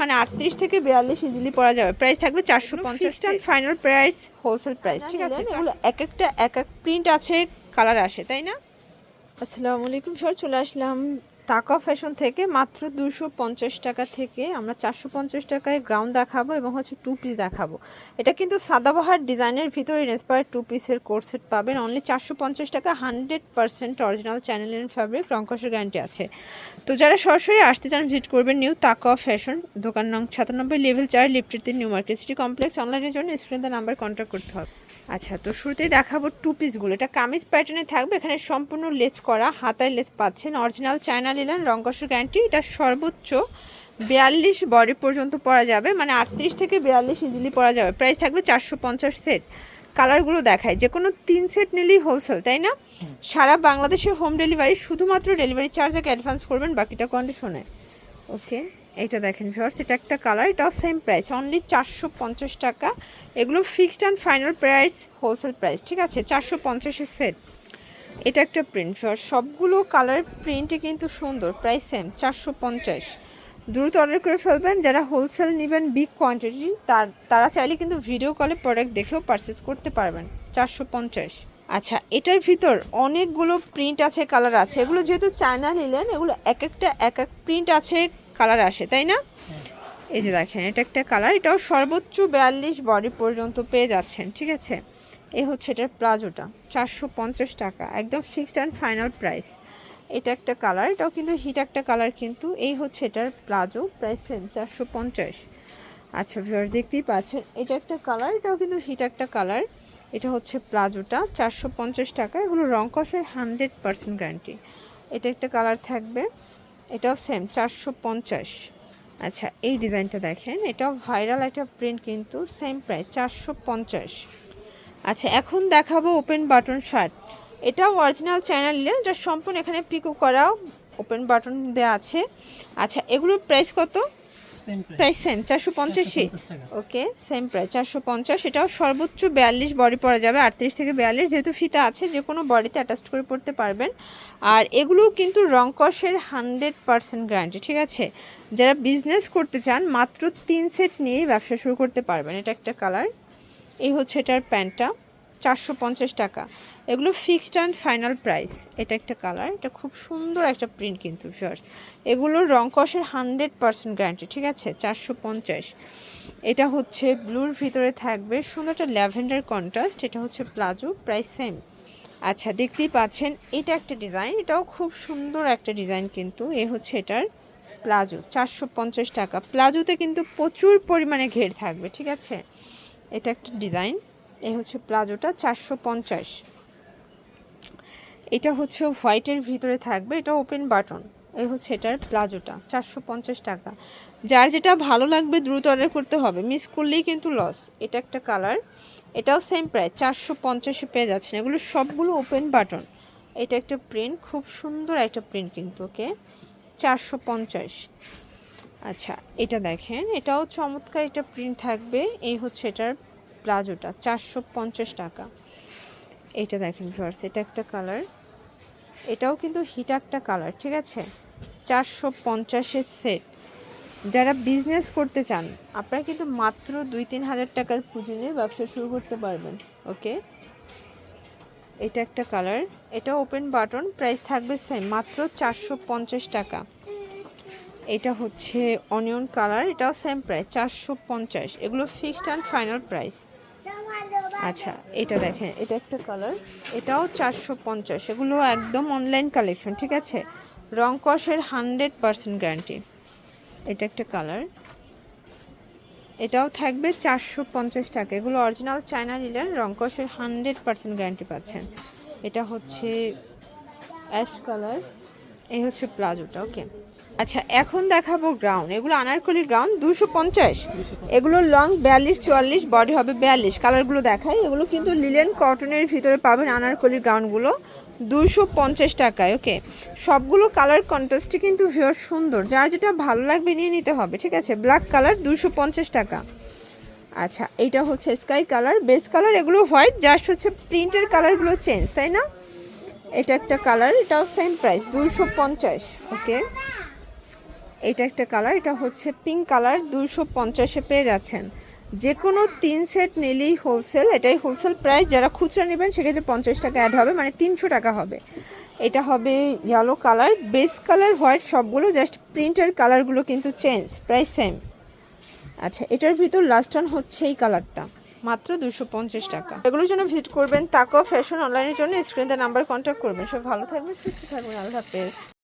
মানে আটত্রিশ থেকে বিয়াল্লিশ ইজিলি পড়া যাবে। প্রাইস থাকবে চারশো পঞ্চাশ ফাইনাল প্রাইস হোলসেল প্রাইস ঠিক আছে? এগুলো এক একটা এক এক প্রিন্ট আছে কালার আসে তাই না? আসসালামু আলাইকুম সর চলে আসলাম। তাকা ফ্যাশন থেকে মাত্র দুশো পঞ্চাশ টাকা থেকে আমরা চারশো পঞ্চাশ টাকায় গ্রাউন্ড দেখাবো এবং হচ্ছে টু পিস দেখাবো। এটা কিন্তু সাদাবাহার ডিজাইনের ভিতরে ইন্সপায়ার টু পিসের কোর্সেট পাবেন। অনলি চারশো পঞ্চাশ টাকা hundred percent original channel and fabric রঙ্কসের guarantee আছে। তো যারা সরাসরি আসতে চান ভিজিট করবেন নিউ তাকা ফ্যাশন দোকান নং সাতানব্বই লেভেল চার লিফটের তিন নিউ মার্কেট সিটি কমপ্লেক্স অনলাইনের জন্য স্ক্রিনে নাম্বার কন্ট্যাক্ট করতে হবে। আচ্ছা তো শুরুতেই দেখাবো টু পিসগুলো এটা কামিজ প্যাটার্নে থাকবে। এখানে সম্পূর্ণ লেস করা হাতায় লেস পাচ্ছেন। অরিজিনাল চায়না লিলেন রঙ্কসের গ্যারান্টি এটা সর্বোচ্চ বিয়াল্লিশ বডি পর্যন্ত পরা যাবে। মানে আটত্রিশ থেকে বিয়াল্লিশ ইজিলি পরা যাবে। প্রাইস থাকবে চারশো পঞ্চাশ সেট কালারগুলো দেখায়। যে কোনো তিন সেট নিলেই হোলসেল তাই না? সারা বাংলাদেশে হোম ডেলিভারি শুধুমাত্র ডেলিভারি চার্জ আগে অ্যাডভান্স করবেন বাকিটা কন্ডিশনে ওকে এইটা দেখেন ভিউয়ার্স এটা একটা কালার এটাও সেম প্রাইস অনলি চারশো পঞ্চাশ টাকা। এগুলো fixed and final price wholesale price ঠিক আছে? চারশো পঞ্চাশের সেট এটা একটা প্রিন্ট ভিউয়ার্স সবগুলো কালার প্রিন্টে কিন্তু সুন্দর প্রাইস সেম চারশো পঞ্চাশ। দ্রুত অর্ডার করে ফেলবেন, যারা হোলসেল নেবেন বিগ কোয়ান্টিটি তার, তারা চাইলে কিন্তু ভিডিও কলে প্রোডাক্ট দেখেও পারচেস করতে পারবেন, চারশো পঞ্চাশ। আচ্ছা এটার ভিতর অনেকগুলো প্রিন্ট আছে কালার আছে। এগুলো যেহেতু চায়না নিলেন, এগুলো এক একটা, এক এক প্রিন্ট আছে কালার আসে, তাই না? এই যে দেখেন, এটা একটা কালার। এটাও সর্বোচ্চ বিয়াল্লিশ বডি পর্যন্ত পেয়ে যাচ্ছেন, ঠিক আছে? এই হচ্ছে এটার প্লাজোটা, চারশো পঞ্চাশ টাকা, একদম ফিক্সড অ্যান্ড ফাইনাল প্রাইস এটা একটা কালার, এটাও কিন্তু হিট একটা কালার কিন্তু। এই হচ্ছে এটার প্লাজো প্রাইস সেম চারশো পঞ্চাশ। আচ্ছা ভিউয়ার দেখতেই পাচ্ছেন, এটা একটা কালার, এটাও কিন্তু হিট একটা কালার। এটা হচ্ছে প্লাজোটা, চারশো পঞ্চাশ টাকা। এগুলো রং কষের হান্ড্রেড পার্সেন্ট গ্যারান্টি এটা একটা কালার থাকবে। এটাও সেম চারশো পঞ্চাশ। আচ্ছা এই ডিজাইনটা দেখেন এটাও ভাইরাল একটা প্রিন্ট কিন্তু সেম প্রাইস চারশো পঞ্চাশ। আচ্ছা এখন দেখাবো ওপেন বাটন শার্ট এটা অরিজিনাল চ্যানেল যা সম্পূর্ণ এখানে পিকো করা ওপেন বাটন দেওয়া আছে। আচ্ছা এগুলোর প্রাইস কত? প্রাইস সেম চারশো পঞ্চাশই ওকে সেম প্রাইস চারশো পঞ্চাশ। এটাও সর্বোচ্চ বিয়াল্লিশ বডি পরা যাবে আটত্রিশ থেকে বিয়াল্লিশ। যেহেতু ফিতা আছে যে কোনো বডিতে অ্যাটাচ করে পড়তে পারবেন। আর এগুলো কিন্তু রংকসের হান্ড্রেড পারসেন্ট গ্যারান্টি ঠিক আছে? যারা বিজনেস করতে চান মাত্র তিন সেট নিয়েই ব্যবসা শুরু করতে পারবেন। এটা একটা কালার এই হচ্ছে এটার প্যান্টটা। চারশো পঞ্চাশ টাকা। এগুলো ফিক্সড অ্যান্ড ফাইনাল প্রাইস এটা একটা কালার এটা খুব সুন্দর একটা প্রিন্ট কিন্তু ফার্স এগুলোর রং কষের হান্ড্রেড পার্সেন্ট গ্যারান্টি ঠিক আছে? চারশো পঞ্চাশ। এটা হচ্ছে ব্লুর ভিতরে থাকবে সুন্দর একটা ল্যাভেন্ডার কন্ট্রাস্ট এটা হচ্ছে প্লাজো প্রাইস সেম আচ্ছা দেখতেই পাচ্ছেন, এটা একটা ডিজাইন এটাও খুব সুন্দর একটা ডিজাইন কিন্তু, এ হচ্ছে এটার প্লাজো, চারশো পঞ্চাশ টাকা। প্লাজোতে কিন্তু প্রচুর পরিমাণে ঘের থাকবে, ঠিক আছে? এটা একটা ডিজাইন এই হচ্ছে প্লাজোটা চারশো পঞ্চাশ। এটা হচ্ছে হোয়াইটের ভিতরে থাকবে, এটা ওপেন বাটন। এই হচ্ছে এটার প্লাজোটা, চারশো পঞ্চাশ টাকা। যার যেটা ভালো লাগবে দ্রুত অর্ডার করতে হবে মিস করলেই কিন্তু লস এটা একটা কালার এটাও সেম প্রায় চারশো পঞ্চাশে পেয়ে যাচ্ছেন। এগুলো সবগুলো ওপেন বাটন এটা একটা প্রিন্ট খুব সুন্দর একটা প্রিন্ট কিন্তু, ওকে? চারশো পঞ্চাশ। আচ্ছা এটা দেখেন, এটাও চমৎকার একটা প্রিন্ট থাকবে। এই হচ্ছে এটার প্লাজোটা, চারশো পঞ্চাশ টাকা। এটা দেখেন ভিউয়ার্স এটা একটা কালার এটাও কিন্তু হিট একটা কালার ঠিক আছে? চারশো পঞ্চাশের সেট যারা বিজনেস করতে চান, আপনারা কিন্তু মাত্র দুই তিন হাজার টাকার পুঁজি নিয়ে ব্যবসা শুরু করতে পারবেন ওকে এটা একটা কালার এটা ওপেন বাটন প্রাইস থাকবে সেম মাত্র চারশো পঞ্চাশ টাকা। এটা হচ্ছে অনিয়ন কালার এটাও সেম প্রাইস চারশো পঞ্চাশ। এগুলো ফিক্সড অ্যান্ড ফাইনাল প্রাইস আচ্ছা এটা দেখেন, এটা একটা কালার এটাও চারশো পঞ্চাশ, এগুলো একদম অনলাইন কালেকশন ঠিক আছে? রং কষের হান্ড্রেড পারসেন্ট গ্যারান্টি এটা একটা কালার এটাও থাকবে চারশো পঞ্চাশ টাকা, এগুলো অরিজিনাল চায়না নিলেন রং কষের হান্ড্রেড পারসেন্ট গ্যারান্টি পাচ্ছেন। এটা হচ্ছে অ্যাশ কালার এই হচ্ছে প্লাজোটা ওকে আচ্ছা এখন দেখাবো গ্রাউন্ড এগুলো আনারকলি গ্রাউন্ড দুশো পঞ্চাশ। এগুলো লং বিয়াল্লিশ, চুয়াল্লিশ বডি হবে বিয়াল্লিশ। কালারগুলো দেখাই। এগুলো কিন্তু লিলেন কটনের ভিতরে পাবেন আনারকলি গ্রাউন্ডগুলো দুশো পঞ্চাশ টাকায় ওকে সবগুলো কালার কন্ট্রাস্টই কিন্তু ভিওর সুন্দর। যার যেটা ভালো লাগবে নিয়ে নিতে হবে, ঠিক আছে? ব্ল্যাক কালার দুশো পঞ্চাশ টাকা। আচ্ছা এটা হচ্ছে স্কাই কালার বেস কালার এগুলো হোয়াইট জাস্ট হচ্ছে প্রিন্টের কালারগুলো চেঞ্জ তাই না? এটা একটা কালার এটাও সেম প্রাইস দুশো পঞ্চাশ ওকে এটা একটা কালার, এটা হচ্ছে পিঙ্ক কালার দুশো পঞ্চাশে পেয়ে যাচ্ছেন। যে কোনো তিন সেট নিলেই হোলসেল এটাই হোলসেল প্রাইস যারা খুচরা নেবেন সেক্ষেত্রে পঞ্চাশ টাকা অ্যাড হবে মানে তিনশো টাকা হবে। এটা হবে yellow colour base colour white সবগুলো জাস্ট প্রিন্টের কালারগুলো কিন্তু চেঞ্জ প্রাইস সেম আচ্ছা এটার ভিতর লাস্ট টান হচ্ছে এই কালারটা, মাত্র দুশো পঞ্চাশ টাকা। এগুলোর জন্য ভিজিট করবেন তাকো ফ্যাশন অনলাইনের জন্য স্ক্রিনে নাম্বার কন্ট্যাক্ট করবেন। সব ভালো থাকবেন, সুস্থ থাকবেন, আল্লাহ হাফেজ।